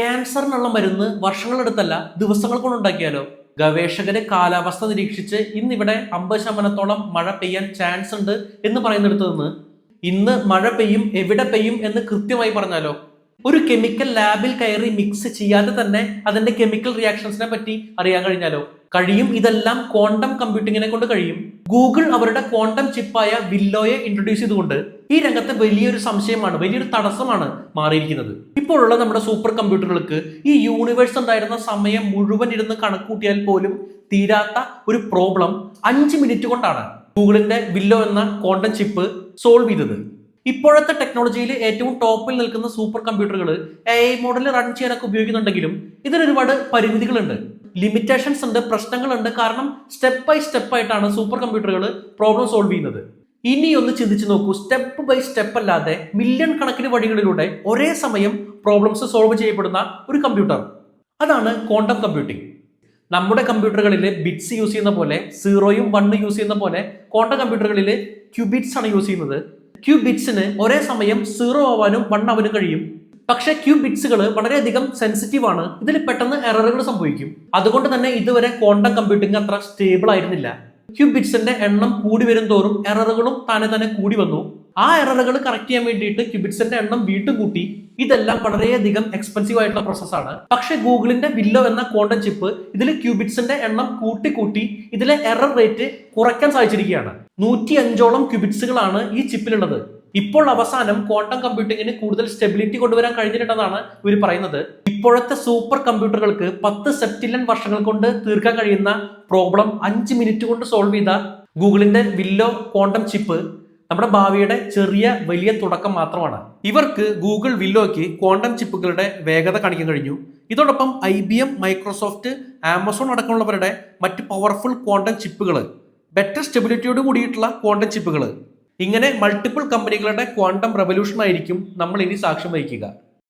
ക്യാൻസറിനുള്ള മരുന്ന് വർഷങ്ങളെടുത്തല്ല ദിവസങ്ങൾ കൊണ്ട് ഉണ്ടാക്കിയാലോ ഗവേഷകര് കാലാവസ്ഥ നിരീക്ഷിച്ച് ഇന്നിവിടെ അമ്പത് ശതമാനത്തോളം മഴ പെയ്യാൻ ചാൻസ് ഉണ്ട് എന്ന് പറയുന്നിടത്ത് നിന്ന് ഇന്ന് മഴ പെയ്യും എവിടെ പെയ്യും എന്ന് കൃത്യമായി പറഞ്ഞാലോ? ഒരു കെമിക്കൽ ലാബിൽ കയറി മിക്സ് ചെയ്യാതെ തന്നെ അതിന്റെ കെമിക്കൽ റിയാക്ഷൻസിനെ പറ്റി അറിയാൻ കഴിഞ്ഞാലോ? കഴിയും ഇതെല്ലാം ക്വാണ്ടം കമ്പ്യൂട്ടിങ്ങിനെ കൊണ്ട് കഴിയും. ഗൂഗിൾ അവരുടെ ക്വാണ്ടം ചിപ്പായ വില്ലോയെ ഇൻട്രൊഡ്യൂസ് ചെയ്തുകൊണ്ട് ഈ രംഗത്ത് വലിയൊരു സംശയമാണ് വലിയൊരു തടസ്സമാണ് മാറിയിരിക്കുന്നത്. ഇപ്പോഴുള്ള നമ്മുടെ സൂപ്പർ കമ്പ്യൂട്ടറുകൾക്ക് ഈ യൂണിവേഴ്സ് ഉണ്ടായിരുന്ന സമയം മുഴുവൻ ഇരുന്ന് കണക്കൂട്ടിയാൽ പോലും തീരാത്ത ഒരു പ്രോബ്ലം അഞ്ച് മിനിറ്റ് കൊണ്ടാണ് ഗൂഗിളിന്റെ വില്ലോ എന്ന ക്വാണ്ടം ചിപ്പ് സോൾവ് ചെയ്തത്. ഇപ്പോഴത്തെ ടെക്നോളജിയിൽ ഏറ്റവും ടോപ്പിൽ നിൽക്കുന്ന സൂപ്പർ കമ്പ്യൂട്ടറുകൾ എ ഐ മോഡൽ റൺ ചെയ്യാനൊക്കെ ഉപയോഗിക്കുന്നുണ്ടെങ്കിലും ഇതിന് ഒരുപാട് പരിമിതികളുണ്ട്. ലിമിറ്റേഷൻസ് ഉണ്ട് പ്രശ്നങ്ങളുണ്ട്. കാരണം സ്റ്റെപ്പ് ബൈ സ്റ്റെപ്പ് ആയിട്ടാണ് സൂപ്പർ കമ്പ്യൂട്ടറുകൾ പ്രോബ്ലം സോൾവ് ചെയ്യുന്നത്. ഇനി ഒന്ന് ചിന്തിച്ചു നോക്കൂ. സ്റ്റെപ്പ് ബൈ സ്റ്റെപ്പ് അല്ലാതെ മില്യൺ കണക്കിന് വഴികളിലൂടെ ഒരേ സമയം പ്രോബ്ലംസ് സോൾവ് ചെയ്യപ്പെടുന്ന ഒരു കമ്പ്യൂട്ടർ അതാണ് ക്വാണ്ടം കമ്പ്യൂട്ടിംഗ് നമ്മുടെ കമ്പ്യൂട്ടറുകളിൽ ബിറ്റ്സ് യൂസ് ചെയ്യുന്ന പോലെ സീറോയും വണ്ണും യൂസ് ചെയ്യുന്ന പോലെ ക്വാണ്ടം കമ്പ്യൂട്ടറുകളിൽ ക്യൂബിറ്റ്സ് ആണ് യൂസ് ചെയ്യുന്നത്. ക്യൂബിറ്റ്സിന് ഒരേ സമയം സീറോ ആവാനും വൺ ആവാനും കഴിയും. പക്ഷേ ക്യൂബിറ്റ്സുകൾ വളരെയധികം സെൻസിറ്റീവ് ആണ്. ഇതിൽ പെട്ടെന്ന് എററുകൾ സംഭവിക്കും. അതുകൊണ്ട് തന്നെ ഇതുവരെ ക്വാണ്ടം കമ്പ്യൂട്ടിംഗ് അത്ര സ്റ്റേബിൾ ആയിരുന്നില്ല. ക്യൂ ബിറ്റ്സിന്റെ എണ്ണം കൂടി വരും തോറും എററുകളും തന്നെ തന്നെ കൂടി വന്നു. ആ എററുകൾ കറക്റ്റ് ചെയ്യാൻ വേണ്ടിയിട്ട് ക്യൂബിറ്റ്സിന്റെ എണ്ണം വീണ്ടും കൂട്ടി ഇതെല്ലാം വളരെയധികം എക്സ്പെൻസീവ് ആയിട്ടുള്ള പ്രോസസ്സാണ് പക്ഷെ ഗൂഗിളിന്റെ വില്ലോ എന്ന ക്വാണ്ടം ചിപ്പ് ഇതിൽ ക്യൂബിറ്റ്സിന്റെ എണ്ണം കൂട്ടി കൂട്ടി ഇതിലെ എറർ റേറ്റ് കുറയ്ക്കാൻ സാധിച്ചിരിക്കുകയാണ്. നൂറ്റി അഞ്ചോളം ക്യൂബിറ്റ്സുകളാണ് ഈ ചിപ്പിലുള്ളത് ഇപ്പോൾ അവസാനം ക്വാണ്ടം കമ്പ്യൂട്ടിങ്ങിന് കൂടുതൽ സ്റ്റെബിലിറ്റി കൊണ്ടുവരാൻ കഴിഞ്ഞിട്ടുണ്ടെന്നാണ് ഇവർ പറയുന്നത്. ഇപ്പോഴത്തെ സൂപ്പർ കമ്പ്യൂട്ടറുകൾക്ക് പത്ത് സെപ്റ്റിലൻ വർഷങ്ങൾ കൊണ്ട് തീർക്കാൻ കഴിയുന്ന പ്രോബ്ലം അഞ്ച് മിനിറ്റ് കൊണ്ട് സോൾവ് ചെയ്ത ഗൂഗിളിന്റെ വില്ലോ ക്വാണ്ടം ചിപ്പ് നമ്മുടെ ഭാവിയുടെ ചെറിയ വലിയ തുടക്കം മാത്രമാണ്. ഇവർക്ക് ഗൂഗിൾ വില്ലോയ്ക്ക് ക്വാണ്ടം ചിപ്പുകളുടെ വേഗത കാണിക്കാൻ കഴിഞ്ഞു. ഇതോടൊപ്പം I B M Microsoft Amazon അടക്കമുള്ളവരുടെ മറ്റ് പവർഫുൾ ക്വാണ്ടം ചിപ്പുകൾ ബെറ്റർ സ്റ്റെബിലിറ്റിയോട് കൂടിയിട്ടുള്ള ക്വാണ്ടം ചിപ്പുകൾ ഇങ്ങനെ മൾട്ടിപ്പിൾ കമ്പനികളുടെ ക്വാണ്ടം റെവല്യൂഷൻ ആയിരിക്കും നമ്മൾ ഇനി സാക്ഷ്യം വഹിക്കുക.